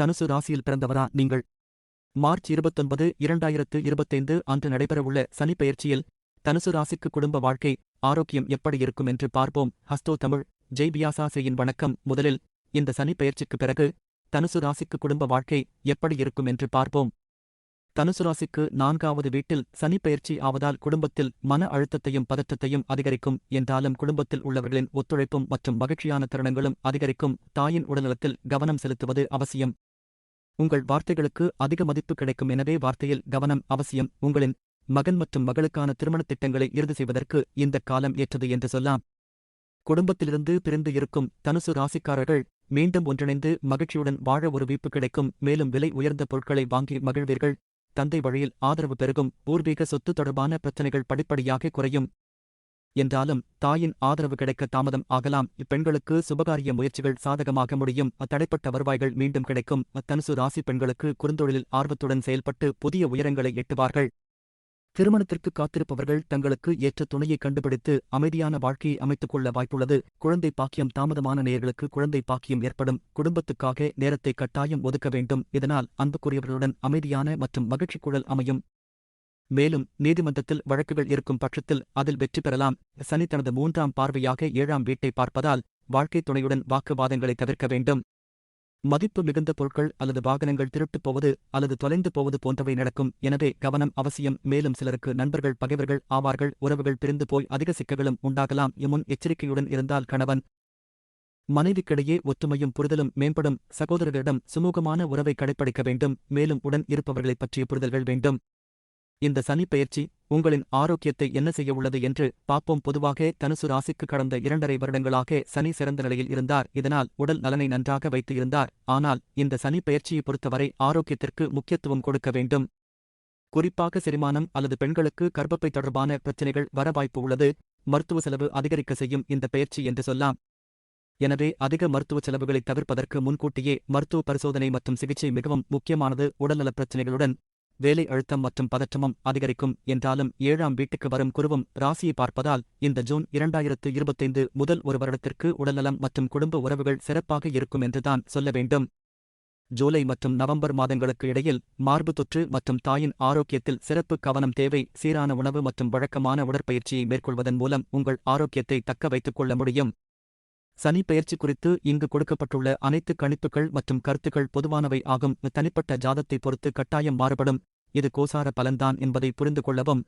தனுசு ராசியில் பிறந்தவரா நீங்கள்? மார்ச் இருபத்தொன்பது இரண்டாயிரத்து இருபத்தைந்து அன்று நடைபெறவுள்ள சனிப்பெயர்ச்சியில் தனுசு ராசிக்கு குடும்ப வாழ்க்கை ஆரோக்கியம் எப்படி இருக்கும் என்று பார்ப்போம். ஹஸ்தோ தமிழ் ஜெய் பியாசாசையின் வணக்கம். முதலில் இந்த சனிப்பெயர்ச்சிக்கு பிறகு தனுசு ராசிக்கு குடும்ப வாழ்க்கை எப்படி இருக்கும் என்று பார்ப்போம். தனுசு ராசிக்கு நான்காவது வீட்டில் சனிப்பெயர்ச்சி ஆவதால் குடும்பத்தில் மன அழுத்தத்தையும் பதற்றத்தையும் அதிகரிக்கும் என்றாலும் குடும்பத்தில் உள்ளவர்களின் ஒத்துழைப்பும் மற்றும் மகிழ்ச்சியான தருணங்களும் அதிகரிக்கும். தாயின் உடல்நலத்தில் கவனம் செலுத்துவது அவசியம். உங்கள் வார்த்தைகளுக்கு அதிக மதிப்பு கிடைக்கும். எனவே வார்த்தையில் கவனம் அவசியம். உங்களின் மகன் மற்றும் மகளுக்கான திருமணத் திட்டங்களை இறுதி செய்வதற்கு இந்த காலம் ஏற்றது என்று சொல்லலாம் குடும்பத்திலிருந்து பிரிந்து இருக்கும் தனுசு ராசிக்காரர்கள் மீண்டும் ஒன்றிணைந்து மகிழ்ச்சியுடன் வாழ ஒரு வீப்பு கிடைக்கும். மேலும் விலை உயர்ந்த பொருட்களை வாங்கி மகிழ்வீர்கள். தந்தை வழியில் ஆதரவு பெருகும். பூர்வீக சொத்து தொடர்பான பிரச்சனைகள் படிப்படியாக குறையும். என்றாலும் தாயின் ஆதரவு கிடைக்க தாமதம் ஆகலாம். இப்பெண்களுக்கு சுபகாரிய முயற்சிகள் சாதகமாக முடியும். அத்தடைப்பட்ட வருவாய்கள் மீண்டும் கிடைக்கும். அத்தனுசு ராசி பெண்களுக்கு குறுந்தொழிலில் ஆர்வத்துடன் செயல்பட்டு புதிய உயரங்களை எட்டுவார்கள். திருமணத்திற்கு காத்திருப்பவர்கள் தங்களுக்கு ஏற்ற துணையை கண்டுபிடித்து அமைதியான வாழ்க்கையை அமைத்துக் கொள்ள வாய்ப்புள்ளது. குழந்தை பாக்கியம் தாமதமான நேயர்களுக்கு குழந்தை பாக்கியம் ஏற்படும். குடும்பத்துக்காக நேரத்தை கட்டாயம் ஒதுக்க வேண்டும். இதனால் அன்புக்குரியவர்களுடன் அமைதியான மற்றும் மகிழ்ச்சி குழல் அமையும். மேலும் நீதிமன்றத்தில் வழக்குகள் இருக்கும் பட்சத்தில் அதில் வெற்றி பெறலாம். சனி தனது மூன்றாம் பார்வையாக ஏழாம் வீட்டை பார்ப்பதால் வாழ்க்கைத் துணையுடன் வாக்குவாதங்களை தவிர்க்க வேண்டும். மதிப்பு மிகுந்த பொருட்கள் அல்லது வாகனங்கள் திருட்டுப் போவது அல்லது தொலைந்து போவது போன்றவை நடக்கும். எனவே கவனம் அவசியம். மேலும் சிலருக்கு நண்பர்கள் பகைவர்கள் ஆவார்கள் உறவுகள் பிரிந்து போய் அதிக சிக்கல்களும் உண்டாகலாம். இம்முன் எச்சரிக்கையுடன் இருந்தால் கணவன் மனைவிக்கிடையே ஒற்றுமையும் புரிதலும் மேம்படும். சகோதரர்களிடம் சுமூகமான உறவை கடைப்பிடிக்க வேண்டும். மேலும் உடன் இருப்பவர்களைப் பற்றிய புரிதல்கள் வேண்டும். இந்த சனிப்பெயர்ச்சி உங்களின் ஆரோக்கியத்தை என்ன செய்ய உள்ளது என்று பாப்போம் பொதுவாக தனுசு ராசிக்கு கடந்த இரண்டரை வருடங்களாக சனி சிறந்த நிலையில் இருந்தார். இதனால் உடல் நலனை நன்றாக வைத்து இருந்தார். ஆனால் இந்த சனி பொறுத்தவரை ஆரோக்கியத்திற்கு முக்கியத்துவம் கொடுக்க வேண்டும். குறிப்பாக செரிமானம் அல்லது பெண்களுக்கு கர்ப்பப்பை தொடர்பான பிரச்சினைகள் வர வாய்ப்பு உள்ளது. மருத்துவ செலவு அதிகரிக்க செய்யும் இந்த பெயர்ச்சி என்று சொல்லலாம். எனவே அதிக மருத்துவ செலவுகளை தவிர்ப்பதற்கு முன்கூட்டியே மருத்துவ பரிசோதனை மற்றும் சிகிச்சை மிகவும் முக்கியமானது. உடல்நலப் பிரச்சினைகளுடன் வேலை அழுத்தம் மற்றும் பதற்றமும் அதிகரிக்கும் என்றாலும் ஏழாம் வீட்டுக்கு வரும் குருவும் ராசியை பார்ப்பதால் இந்த ஜூன் இரண்டாயிரத்து இருபத்தைந்து முதல் ஒரு வருடத்திற்கு உடல்நலம் மற்றும் குடும்ப உறவுகள் சிறப்பாக இருக்கும் என்றுதான் சொல்ல வேண்டும். ஜூலை மற்றும் நவம்பர் மாதங்களுக்கு இடையில் மார்பு தொற்று மற்றும் தாயின் ஆரோக்கியத்தில் சிறப்பு கவனம் தேவை சீரான உணவு மற்றும் வழக்கமான உடற்பயிற்சியை மேற்கொள்வதன் மூலம் உங்கள் ஆரோக்கியத்தை தக்க வைத்துக் கொள்ள முடியும். சனி பயிற்சி குறித்து இங்கு கொடுக்கப்பட்டுள்ள அனைத்து கணிப்புகள் மற்றும் கருத்துக்கள் பொதுவானவை ஆகும். தனிப்பட்ட ஜாதத்தை பொறுத்து கட்டாயம் மாறுபடும். இது கோசார பலன்தான் என்பதை புரிந்து கொள்ளவும்